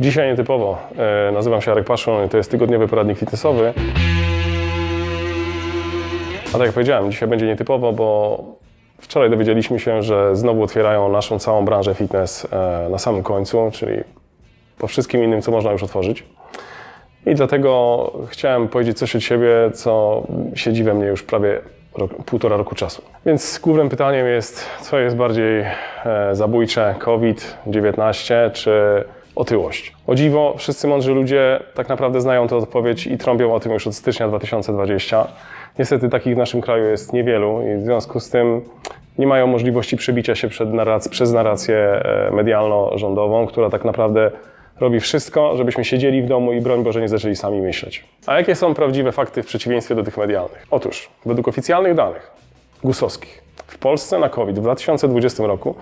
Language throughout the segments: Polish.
Dzisiaj nietypowo. E, nazywam się Arek Paszun i to jest tygodniowy poradnik fitnessowy. A tak jak powiedziałem, dzisiaj będzie nietypowo, bo wczoraj dowiedzieliśmy się, że znowu otwierają naszą całą branżę fitness e, na samym końcu, czyli po wszystkim innym, co można już otworzyć. I dlatego chciałem powiedzieć coś od siebie, co siedzi we mnie już prawie rok, półtora roku czasu. Więc głównym pytaniem jest, co jest bardziej e, zabójcze, COVID-19 czy otyłość? O dziwo, wszyscy mądrzy ludzie tak naprawdę znają tę odpowiedź i trąbią o tym już od stycznia 2020. Niestety takich w naszym kraju jest niewielu i w związku z tym nie mają możliwości przebicia się narrac- przez narrację e, medialno-rządową, która tak naprawdę robi wszystko, żebyśmy siedzieli w domu i broń Boże nie zaczęli sami myśleć. A jakie są prawdziwe fakty w przeciwieństwie do tych medialnych? Otóż, według oficjalnych danych gusowskich, w Polsce na COVID w 2020 roku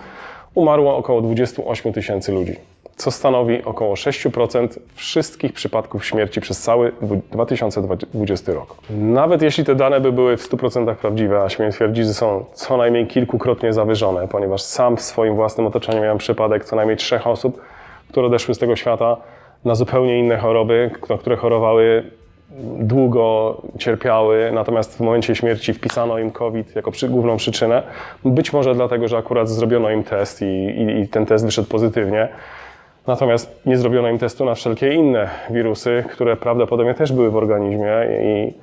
umarło około 28 tysięcy ludzi, co stanowi około 6% wszystkich przypadków śmierci przez cały dwu- 2020 rok. Nawet jeśli te dane by były w 100% prawdziwe, a śmiem twierdzić, że są co najmniej kilkukrotnie zawyżone, ponieważ sam w swoim własnym otoczeniu miałem przypadek co najmniej trzech osób, które odeszły z tego świata na zupełnie inne choroby, na które chorowały długo, cierpiały, natomiast w momencie śmierci wpisano im COVID jako przy, główną przyczynę. Być może dlatego, że akurat zrobiono im test i, i, i ten test wyszedł pozytywnie. Natomiast nie zrobiono im testu na wszelkie inne wirusy, które prawdopodobnie też były w organizmie i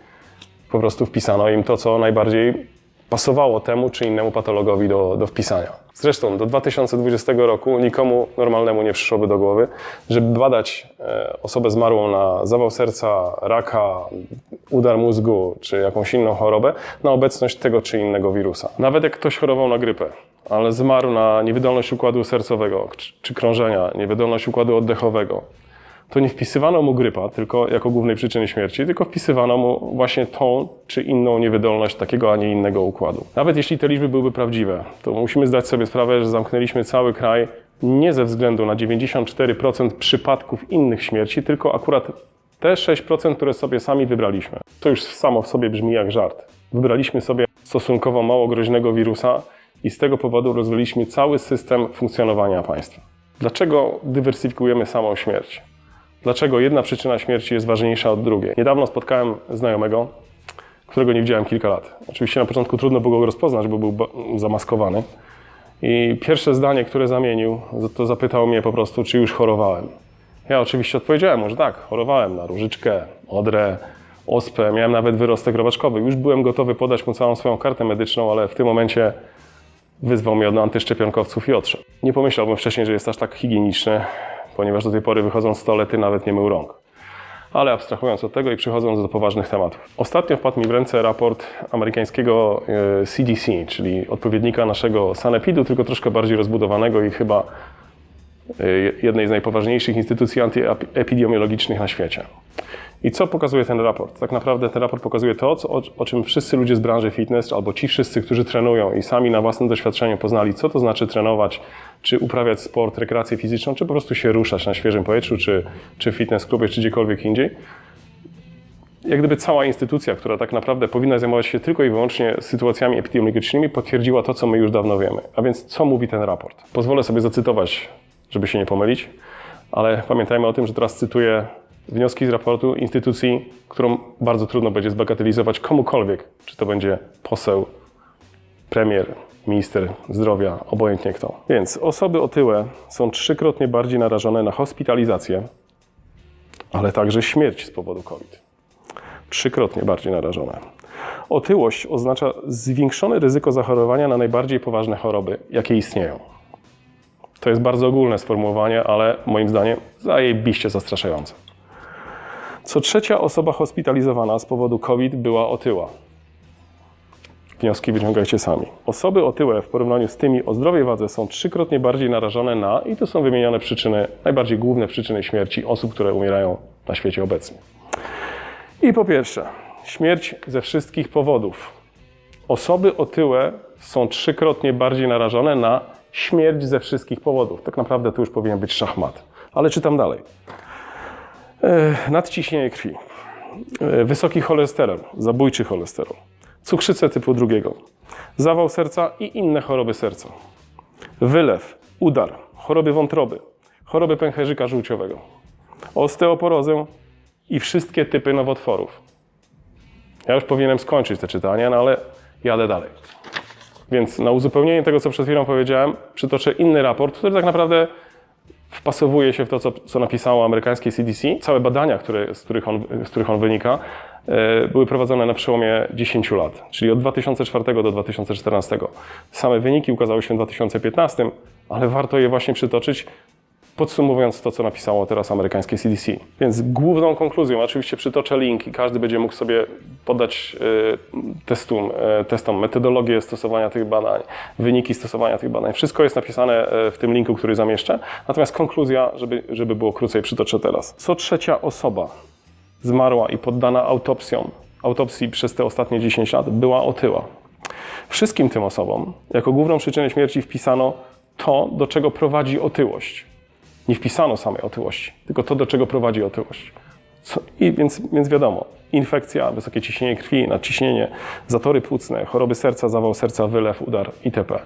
po prostu wpisano im to, co najbardziej pasowało temu czy innemu patologowi do, do wpisania. Zresztą do 2020 roku nikomu normalnemu nie przyszłoby do głowy, żeby badać e, osobę zmarłą na zawał serca, raka, udar mózgu czy jakąś inną chorobę na obecność tego czy innego wirusa. Nawet jak ktoś chorował na grypę, ale zmarł na niewydolność układu sercowego czy, czy krążenia, niewydolność układu oddechowego, to nie wpisywano mu grypa tylko jako głównej przyczyny śmierci, tylko wpisywano mu właśnie tą czy inną niewydolność takiego, a nie innego układu. Nawet jeśli te liczby byłyby prawdziwe, to musimy zdać sobie sprawę, że zamknęliśmy cały kraj nie ze względu na 94% przypadków innych śmierci, tylko akurat te 6%, które sobie sami wybraliśmy. To już samo w sobie brzmi jak żart. Wybraliśmy sobie stosunkowo mało groźnego wirusa i z tego powodu rozwaliliśmy cały system funkcjonowania państwa. Dlaczego dywersyfikujemy samą śmierć? Dlaczego jedna przyczyna śmierci jest ważniejsza od drugiej? Niedawno spotkałem znajomego, którego nie widziałem kilka lat. Oczywiście na początku trudno było go rozpoznać, bo był zamaskowany. I pierwsze zdanie, które zamienił, to zapytał mnie po prostu, czy już chorowałem. Ja oczywiście odpowiedziałem mu, że tak, chorowałem na różyczkę, odrę, ospę, miałem nawet wyrostek robaczkowy. Już byłem gotowy podać mu całą swoją kartę medyczną, ale w tym momencie wyzwał mnie od antyszczepionkowców i odszedł. Nie pomyślałbym wcześniej, że jest aż tak higieniczny, ponieważ do tej pory wychodząc z toalety nawet nie mył rąk. Ale abstrahując od tego i przechodząc do poważnych tematów. Ostatnio wpadł mi w ręce raport amerykańskiego e, CDC, czyli odpowiednika naszego Sanepidu, tylko troszkę bardziej rozbudowanego i chyba e, jednej z najpoważniejszych instytucji antyepidemiologicznych na świecie. I co pokazuje ten raport? Tak naprawdę ten raport pokazuje to, co, o, o czym wszyscy ludzie z branży fitness, albo ci wszyscy, którzy trenują i sami na własnym doświadczeniu poznali, co to znaczy trenować, czy uprawiać sport, rekreację fizyczną, czy po prostu się ruszać na świeżym powietrzu, czy, czy w fitness klubie, czy gdziekolwiek indziej. Jak gdyby cała instytucja, która tak naprawdę powinna zajmować się tylko i wyłącznie sytuacjami epidemiologicznymi, potwierdziła to, co my już dawno wiemy. A więc co mówi ten raport? Pozwolę sobie zacytować, żeby się nie pomylić, ale pamiętajmy o tym, że teraz cytuję wnioski z raportu instytucji, którą bardzo trudno będzie zbagatelizować komukolwiek, czy to będzie poseł, premier, minister zdrowia, obojętnie kto. Więc osoby otyłe są trzykrotnie bardziej narażone na hospitalizację, ale także śmierć z powodu COVID. Trzykrotnie bardziej narażone. Otyłość oznacza zwiększone ryzyko zachorowania na najbardziej poważne choroby, jakie istnieją. To jest bardzo ogólne sformułowanie, ale moim zdaniem zajebiście zastraszające. Co trzecia osoba hospitalizowana z powodu COVID była otyła. Wnioski wyciągajcie sami. Osoby otyłe w porównaniu z tymi o zdrowej wadze są trzykrotnie bardziej narażone na, i tu są wymienione przyczyny, najbardziej główne przyczyny śmierci osób, które umierają na świecie obecnie. I po pierwsze, śmierć ze wszystkich powodów. Osoby otyłe są trzykrotnie bardziej narażone na śmierć ze wszystkich powodów. Tak naprawdę to już powinien być szachmat. Ale czytam dalej. E, nadciśnienie krwi, e, wysoki cholesterol, zabójczy cholesterol, cukrzycę typu drugiego, zawał serca i inne choroby serca, wylew, udar, choroby wątroby, choroby pęcherzyka żółciowego, osteoporozę i wszystkie typy nowotworów. Ja już powinienem skończyć te czytania, no ale jadę dalej. Więc na uzupełnienie tego, co przed chwilą powiedziałem, przytoczę inny raport, który tak naprawdę wpasowuje się w to, co, co napisało amerykańskie CDC. Całe badania, które, z, których on, z których on wynika, e, były prowadzone na przełomie 10 lat, czyli od 2004 do 2014. Same wyniki ukazały się w 2015, ale warto je właśnie przytoczyć, podsumowując to, co napisało teraz amerykańskie CDC. Więc główną konkluzją, oczywiście przytoczę link i każdy będzie mógł sobie podać e, testum, e, testom metodologię stosowania tych badań, wyniki stosowania tych badań. Wszystko jest napisane e, w tym linku, który zamieszczę. Natomiast konkluzja, żeby, żeby było krócej, przytoczę teraz. Co trzecia osoba zmarła i poddana autopsjom, autopsji przez te ostatnie 10 lat była otyła. Wszystkim tym osobom jako główną przyczynę śmierci wpisano to, do czego prowadzi otyłość. Nie wpisano samej otyłości, tylko to, do czego prowadzi otyłość. Co, I więc, więc wiadomo, infekcja, wysokie ciśnienie krwi, nadciśnienie, zatory płucne, choroby serca, zawał serca, wylew, udar itp.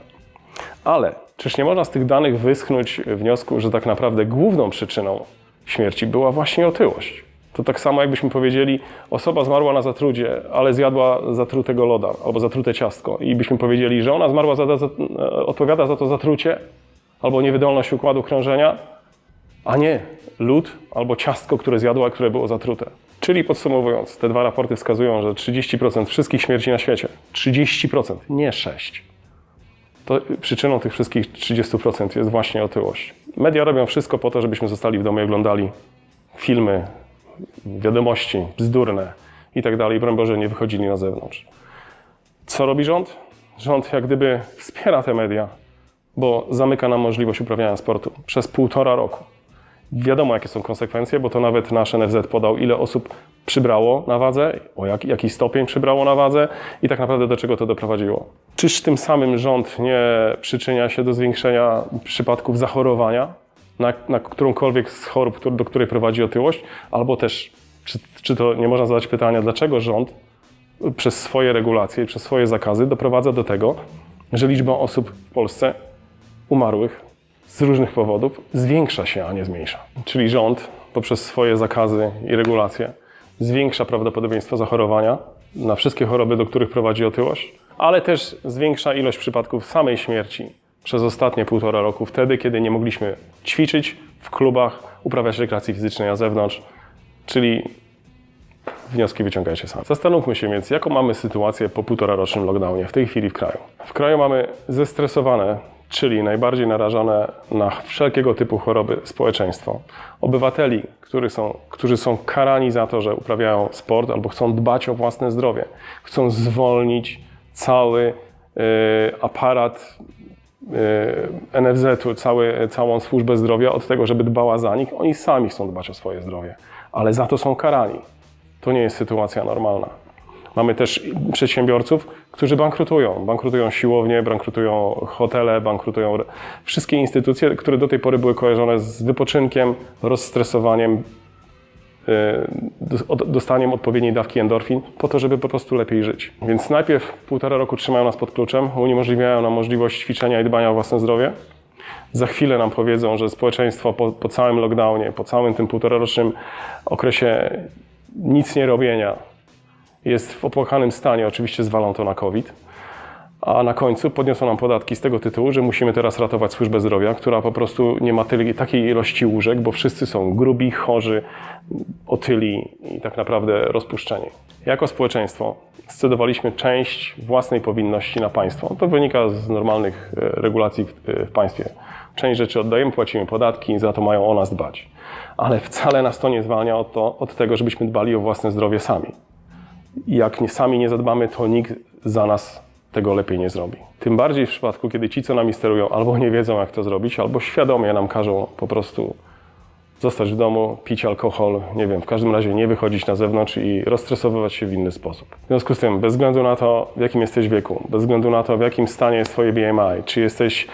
Ale czyż nie można z tych danych wyschnąć wniosku, że tak naprawdę główną przyczyną śmierci była właśnie otyłość? To tak samo jakbyśmy powiedzieli, osoba zmarła na zatrucie, ale zjadła zatrutego loda albo zatrute ciastko i byśmy powiedzieli, że ona zmarła, za, za, odpowiada za to zatrucie albo niewydolność układu krążenia, a nie lód albo ciastko, które zjadła, które było zatrute. Czyli podsumowując, te dwa raporty wskazują, że 30% wszystkich śmierci na świecie, 30%, nie 6%, to przyczyną tych wszystkich 30% jest właśnie otyłość. Media robią wszystko po to, żebyśmy zostali w domu i oglądali filmy, wiadomości bzdurne i tak dalej. Broń Boże, nie wychodzili na zewnątrz. Co robi rząd? Rząd jak gdyby wspiera te media, bo zamyka nam możliwość uprawiania sportu przez półtora roku. Wiadomo, jakie są konsekwencje, bo to nawet nasz NFZ podał, ile osób przybrało na wadze, o jak, jaki stopień przybrało na wadze i tak naprawdę do czego to doprowadziło. Czyż tym samym rząd nie przyczynia się do zwiększenia przypadków zachorowania na, na którąkolwiek z chorób, do której prowadzi otyłość? Albo też, czy, czy to nie można zadać pytania, dlaczego rząd przez swoje regulacje i przez swoje zakazy doprowadza do tego, że liczba osób w Polsce umarłych z różnych powodów zwiększa się, a nie zmniejsza. Czyli rząd poprzez swoje zakazy i regulacje zwiększa prawdopodobieństwo zachorowania na wszystkie choroby, do których prowadzi otyłość, ale też zwiększa ilość przypadków samej śmierci przez ostatnie półtora roku, wtedy, kiedy nie mogliśmy ćwiczyć w klubach, uprawiać rekreacji fizycznej na zewnątrz, czyli wnioski wyciągajcie sami. Zastanówmy się więc, jaką mamy sytuację po półtora rocznym lockdownie w tej chwili w kraju. W kraju mamy zestresowane czyli najbardziej narażone na wszelkiego typu choroby społeczeństwo. Obywateli, którzy są, którzy są karani za to, że uprawiają sport albo chcą dbać o własne zdrowie, chcą zwolnić cały y, aparat y, NFZ-u, cały, całą służbę zdrowia od tego, żeby dbała za nich. Oni sami chcą dbać o swoje zdrowie, ale za to są karani. To nie jest sytuacja normalna. Mamy też przedsiębiorców, którzy bankrutują. Bankrutują siłownie, bankrutują hotele, bankrutują wszystkie instytucje, które do tej pory były kojarzone z wypoczynkiem, rozstresowaniem, y, dostaniem odpowiedniej dawki endorfin, po to, żeby po prostu lepiej żyć. Więc najpierw półtora roku trzymają nas pod kluczem, uniemożliwiają nam możliwość ćwiczenia i dbania o własne zdrowie. Za chwilę nam powiedzą, że społeczeństwo po, po całym lockdownie, po całym tym półtorarocznym okresie nic nie robienia, jest w opłakanym stanie, oczywiście zwalą to na COVID. A na końcu podniosą nam podatki z tego tytułu, że musimy teraz ratować służbę zdrowia, która po prostu nie ma tyle, takiej ilości łóżek, bo wszyscy są grubi, chorzy, otyli i tak naprawdę rozpuszczeni. Jako społeczeństwo scedowaliśmy część własnej powinności na państwo. To wynika z normalnych e, regulacji w, w państwie. Część rzeczy oddajemy, płacimy podatki, za to mają o nas dbać. Ale wcale nas to nie zwalnia od, to, od tego, żebyśmy dbali o własne zdrowie sami jak nie, sami nie zadbamy, to nikt za nas tego lepiej nie zrobi. Tym bardziej w przypadku, kiedy ci, co nami sterują, albo nie wiedzą, jak to zrobić, albo świadomie nam każą po prostu zostać w domu, pić alkohol, nie wiem, w każdym razie nie wychodzić na zewnątrz i rozstresowywać się w inny sposób. W związku z tym, bez względu na to, w jakim jesteś wieku, bez względu na to, w jakim stanie jest Twoje BMI, czy jesteś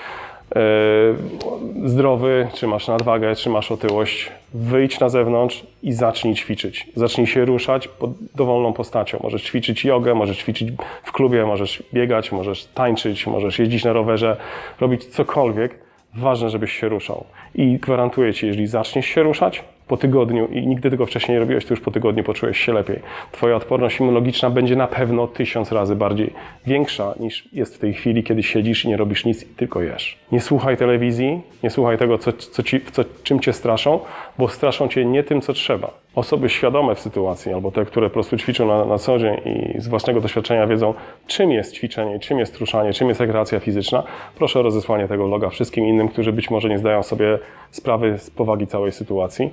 zdrowy, czy masz nadwagę, czy masz otyłość, wyjdź na zewnątrz i zacznij ćwiczyć. Zacznij się ruszać pod dowolną postacią. Możesz ćwiczyć jogę, możesz ćwiczyć w klubie, możesz biegać, możesz tańczyć, możesz jeździć na rowerze, robić cokolwiek. Ważne, żebyś się ruszał. I gwarantuję Ci, jeżeli zaczniesz się ruszać, po tygodniu i nigdy tego wcześniej nie robiłeś, to już po tygodniu poczułeś się lepiej. Twoja odporność immunologiczna będzie na pewno tysiąc razy bardziej większa niż jest w tej chwili, kiedy siedzisz i nie robisz nic i tylko jesz. Nie słuchaj telewizji, nie słuchaj tego, co, co ci, co, czym cię straszą, bo straszą cię nie tym, co trzeba. Osoby świadome w sytuacji, albo te, które po prostu ćwiczą na, na co dzień i z własnego doświadczenia wiedzą, czym jest ćwiczenie, czym jest ruszanie, czym jest rekreacja fizyczna, proszę o rozesłanie tego loga wszystkim innym, którzy być może nie zdają sobie sprawy z powagi całej sytuacji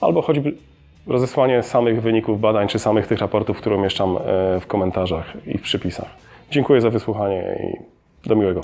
albo choćby rozesłanie samych wyników badań, czy samych tych raportów, które umieszczam e, w komentarzach i w przypisach. Dziękuję za wysłuchanie i do miłego.